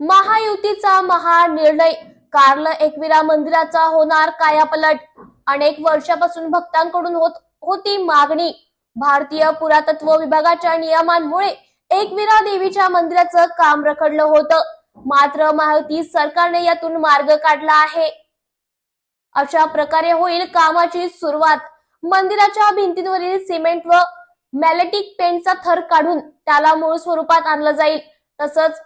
महायुतीचा महानिर्णय. कार्ल एकविरा मंदिराचा होणार कायापलट. अनेक वर्षापासून भक्तांकडून होत होती मागणी. भारतीय पुरातत्व विभागाच्या नियमांमुळे एकविरा देवीच्या मंदिराचं काम रखडलं होतं. मात्र महायुती सरकारने यातून मार्ग काढला आहे. अशा प्रकारे होईल कामाची सुरुवात. मंदिराच्या भिंतींवरील सिमेंट व मॅलेटिक पेंटचा थर काढून त्याला मूळ स्वरूपात आणलं जाईल. तसंच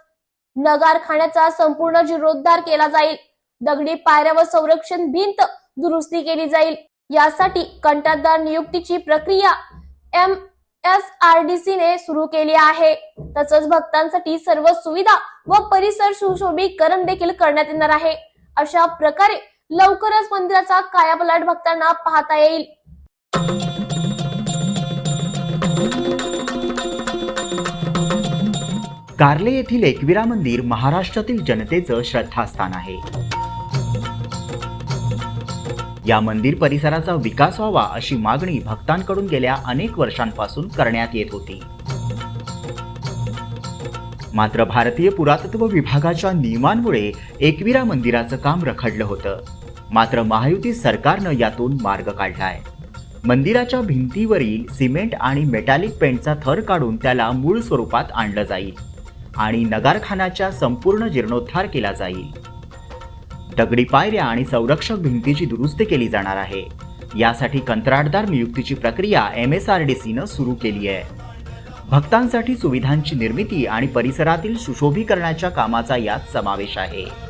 नगारखान्याचा संपूर्ण जीर्णोद्धार केला जाईल. दगडी पायऱ्या व संरक्षण भिंत दुरुस्ती केली जाईल. यासाठी कंत्राटदार नियुक्तीची प्रक्रिया M S R D C ने सुरू केली आहे. तसंच भक्तांसाठी सर्व सुविधा व परिसर सुशोभीकरण देखील करण्यात येणार आहे. अशा प्रकारे लवकरच मंदिराचा कायापलट भक्तांना पाहता येईल. कार्ले येथील एकविरा मंदिर महाराष्ट्रातील जनतेचं श्रद्धास्थान आहे. या मंदिर परिसराचा विकास व्हावा अशी मागणी भक्तांकडून गेल्या अनेक वर्षांपासून करण्यात येत होती. मात्र भारतीय पुरातत्व विभागाच्या नियमांमुळे एकविरा मंदिराचं काम रखडलं होतं. मात्र महायुती सरकारनं यातून मार्ग काढलाय. मंदिराच्या भिंतीवरील सिमेंट आणि मेटॅलिक पेंटचा थर काढून त्याला मूळ स्वरूपात आणलं जाईल. आणि नगारखानाच्या संपूर्ण जीर्णोद्धार केला जाईल. दगडी पायऱ्या आणि संरक्षक भिंतीची दुरुस्ती केली जाणार आहे. यासाठी कंत्राटदार नियुक्तीची प्रक्रिया एम एस आर डी सीनं सुरू केली आहे. भक्तांसाठी सुविधांची निर्मिती आणि परिसरातील सुशोभीकरणाच्या कामाचा यात समावेश आहे.